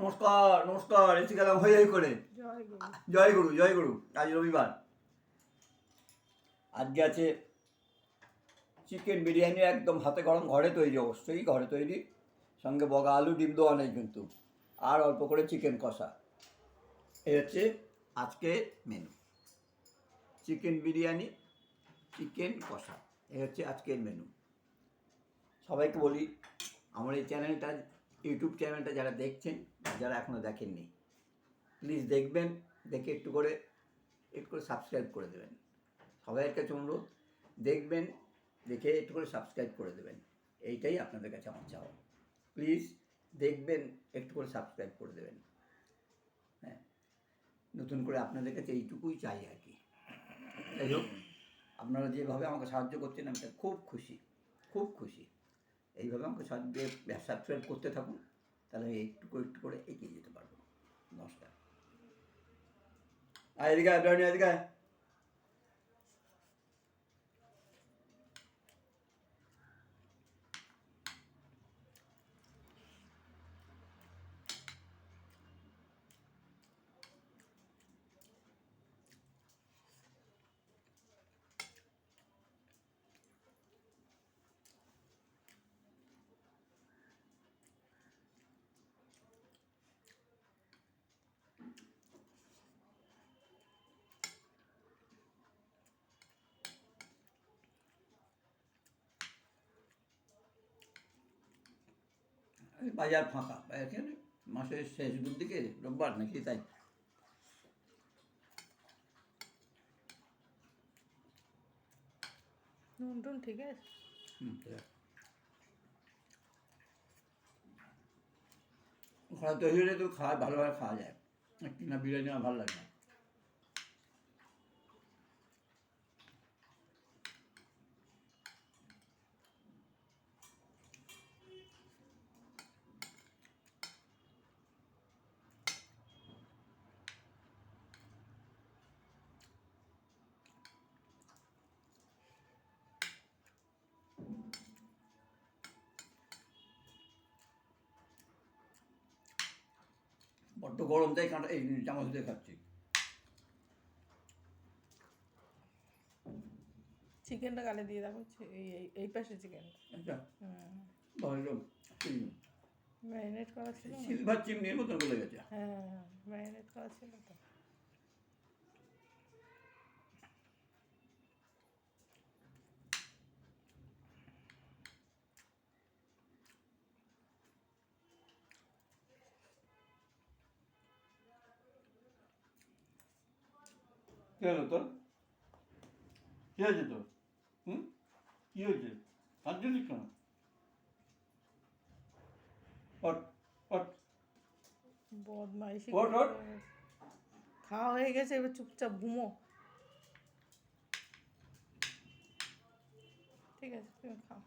নমস্কার নমস্কার এসে গেলাম হই হই করে। জয় গুরু। জয় গুরু আজ রবিবার। আজকে আছে চিকেন বিরিয়ানি একদম হাতে গরম ঘরে তৈরি অবশ্যই ঘরে তৈরি। সঙ্গে বগা আলু ডিম দেওয়া নেই কিন্তু আর অল্প করে চিকেন কষা। এই হচ্ছে আজকে মেনু চিকেন বিরিয়ানি চিকেন কষা এই হচ্ছে আজকের মেনু সবাইকে বলি আমার এই চ্যানেলটা ইউটিউব চ্যানেলটা যারা দেখছেন যারা এখনও দেখেননি প্লিজ দেখবেন দেখে একটু করে একটু করে সাবস্ক্রাইব করে দেবেন। সবাইয়ের কাছে অনুরোধ দেখবেন দেখে একটু করে সাবস্ক্রাইব করে দেবেন। এইটাই আপনাদের কাছে আমার চাওয়া। প্লিজ দেখবেন একটু করে সাবস্ক্রাইব করে দেবেন। হ্যাঁ নতুন করে আপনাদের কাছে এইটুকুই চাই আর কি। যাই হোক। আপনারা যেভাবে আমাকে সাহায্য করছেন আমি খুব খুশি খুব খুশি। এইভাবে আমাকে সাহায্য সাবস্ক্রাইব করতে থাকুন, তাহলে আমি একটু করে একটু করে এগিয়ে যেতে পারব। নমস্কার। আয় এদিকে এদিকে বাজার ফাঁকা। এখানে মাসের শেষ দিকে রোববার নাকি তাই। নুন টুন ঠিক আছে। ঘরে তৈরি হলে তো খাওয়া ভালোভাবে খাওয়া যায়। কিনা বিরিয়ানি আমার ভালো লাগে না। বড্ড গরম দেয় কাঁটা এই চামচ দিয়ে খাচ্ছি। চিকেনটা গালে দিয়ে দেখো এই এই- এই পাশে চিকেন আচ্ছা। ভালো ম্যারিনেট করা ছিল সিলভার চিমনির মতন বলে গেছে। হ্যাঁ ম্যারিনেট করা ছিল তো। কী হলো তোর? কী হয়েছে তোর? হুম? কী হয়েছে? কাঁদছিস কেন? বদমাইশি। খাওয়া হয়ে গেছে এবার চুপচাপ ঘুমো। ঠিক আছে তুমি খাও।